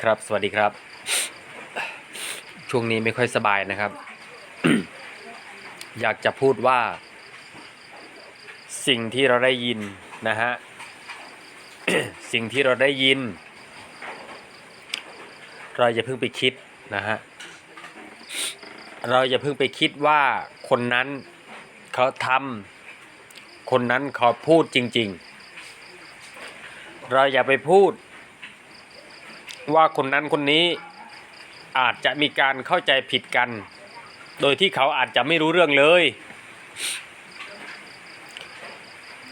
ครับสวัสดีครับ ช่วงนี้ไม่ค่อยสบายนะครับ อยากจะพูดว่า สิ่งที่เราได้ยินนะฮะสิ่งที่เราได้ยิน เราอย่าเพิ่งไปคิดนะฮะเราอย่าเพิ่งไปคิดว่าคนนั้นเขาทำคนนั้นเขาพูดจริง ๆ เราอย่าไปพูด ว่าคนนั้นคนนี้อาจจะมีการเข้าใจผิดกัน โดยที่เขาอาจจะไม่รู้เรื่องเลย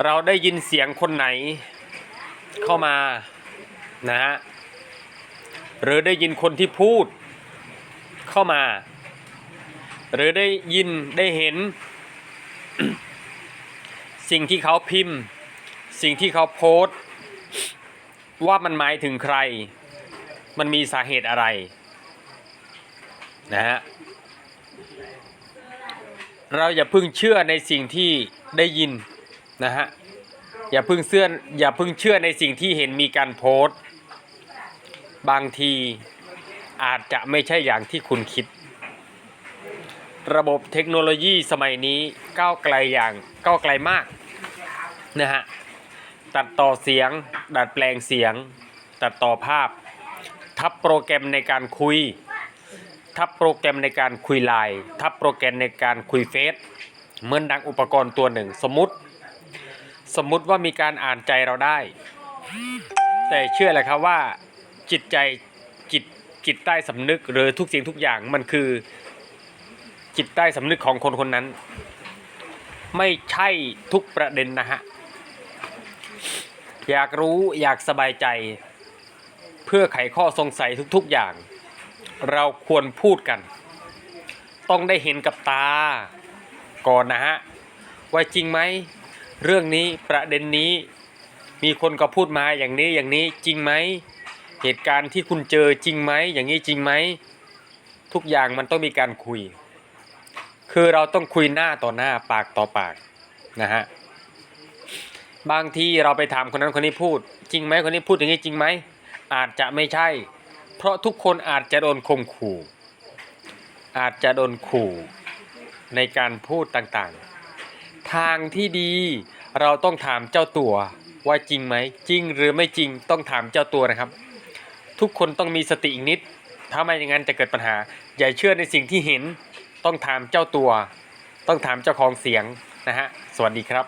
เราได้ยินเสียงคนไหนเข้ามานะฮะหรือได้ยินคนที่พูดเข้ามา หรือได้ยินได้เห็น สิ่งที่เขาพิมพ์ สิ่งที่เขาโพสต์ ว่ามันหมายถึงใคร มันมีสาเหตุอะไรนะฮะเราอย่าพึ่งเชื่อในสิ่งที่ได้ยินนะฮะอย่าพึ่งเชื่ออย่าพึ่งเชื่อในสิ่งที่เห็นมีการโพสต์ บางทีอาจจะไม่ใช่อย่างที่คุณคิด ระบบเทคโนโลยีสมัยนี้ก้าวไกลอย่างก้าวไกลมากนะฮะตัดต่อเสียง ดัดแปลงเสียง ตัดต่อภาพ ทับโปรแกรมในการคุย ทับโปรแกรมในการคุยไลน์ทับโปรแกรมในการคุยเฟซเหมือนดังอุปกรณ์ตัวหนึ่ง สมมติ สมมุติว่ามีการอ่านใจเราได้ แต่เชื่อแหละครับว่าจิตใจจิตจิตใต้สำนึกหรือทุกสิ่งทุกอย่างมันคือ จิตใต้สำนึกของคนคนนั้น ไม่ใช่ทุกประเด็นนะฮะ อยากรู้อยากสบายใจ พื่อไขข้อสงสัยทุกๆอย่าง เราควรพูดกัน ต้องได้เห็นกับตา ก่อนนะฮะ ว่าจริงไหม เรื่องนี้ประเด็นนี้ มีคนก็พูดมาอย่างนี้อย่างนี้จริงไหม เหตุการณ์ที่คุณเจอจริงไหม อย่างนี้จริงไหม ทุกอย่างมันต้องมีการคุย คือเราต้องคุยหน้าต่อหน้าปากต่อปากนะฮะบางทีเราไปถามคนนั้นคนนี้พูด จริงไหมคนนี้พูดอย่างนี้จริงไหม อาจจะไม่ใช่ เพราะทุกคนอาจจะโดนข่มขู่ อาจจะโดนขู่ในการพูดต่างๆ ทางที่ดีเราต้องถามเจ้าตัวว่าจริงไหมจริงหรือไม่จริงต้องถามเจ้าตัวนะครับ ทุกคนต้องมีสติอีกนิด ถ้าไม่อย่างนั้นจะเกิดปัญหา อย่าเชื่อในสิ่งที่เห็น ต้องถามเจ้าตัว ต้องถามเจ้าของเสียงนะฮะสวัสดีครับ